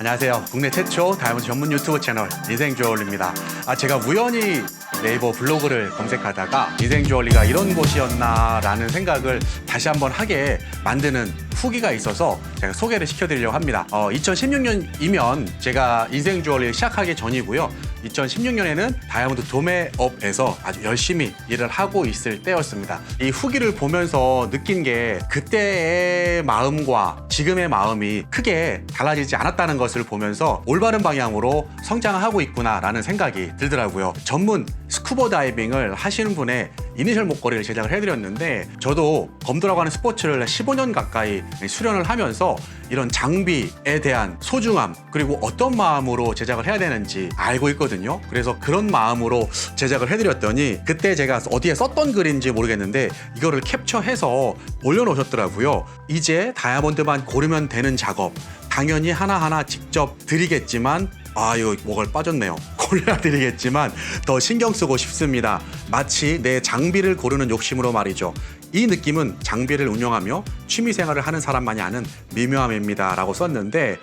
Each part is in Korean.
안녕하세요. 국내 최초 다이아몬드 전문 유튜브 채널 인생 주얼리입니다. 아, 제가 우연히 네이버 블로그를 검색하다가 인생 주얼리가 이런 곳이었나라는 생각을 다시 한번 하게 만드는 후기가 있어서 제가 소개를 시켜드리려고 합니다. 어, 2016년이면 제가 인생 주얼리 시작하기 전이고요. 2016년에는 다이아몬드 도매업에서 아주 열심히 일을 하고 있을 때였습니다. 이 후기를 보면서 느낀 게 그때의 마음과 지금의 마음이 크게 달라지지 않았다는 것을 보면서 올바른 방향으로 성장하고 있구나라는 생각이 들더라고요. 전문 스쿠버 다이빙을 하시는 분의 이니셜 목걸이를 제작을 해드렸는데 저도 검도라고 하는 스포츠를 15년 가까이 수련을 하면서 이런 장비에 대한 소중함 그리고 어떤 마음으로 제작을 해야 되는지 알고 있거든요. 그래서 그런 마음으로 제작을 해드렸더니 그때 제가 어디에 썼던 글인지 모르겠는데 이거를 캡처해서 올려놓으셨더라고요. 이제 다이아몬드만 고르면 되는 작업 당연히 하나하나 직접 드리겠지만 아 이거 뭐가 빠졌네요. 골라드리겠지만 더 신경 쓰고 싶습니다. 마치 내 장비를 고르는 욕심으로 말이죠. 이 느낌은 장비를 운영하며 취미 생활을 하는 사람만이 아는 미묘함입니다 라고 썼는데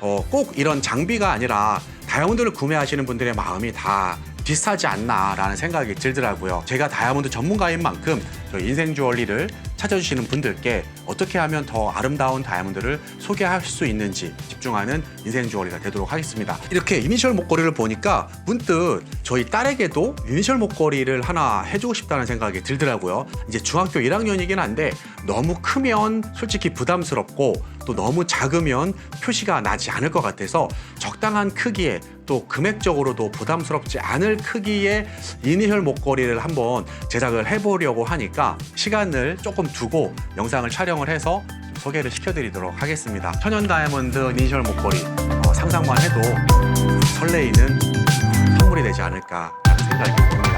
어, 꼭 이런 장비가 아니라 다이아몬드를 구매하시는 분들의 마음이 다 비슷하지 않나라는 생각이 들더라고요. 제가 다이아몬드 전문가인 만큼 저 인생 주얼리를 찾아주시는 분들께 어떻게 하면 더 아름다운 다이아몬드를 소개할 수 있는지 집중하는 인생 주얼리가 되도록 하겠습니다. 이렇게 이니셜 목걸이를 보니까 문득 저희 딸에게도 이니셜 목걸이를 하나 해주고 싶다는 생각이 들더라고요. 이제 중학교 1학년이긴 한데 너무 크면 솔직히 부담스럽고 또 너무 작으면 표시가 나지 않을 것 같아서 적당한 크기에 또 금액적으로도 부담스럽지 않을 크기의 이니셜 목걸이를 한번 제작을 해보려고 하니까 시간을 조금 두고 영상을 촬영을 해서 소개를 시켜드리도록 하겠습니다. 천연 다이아몬드 이니셜 목걸이 어, 상상만 해도 설레이는 선물이 되지 않을까라는 생각이 듭니다.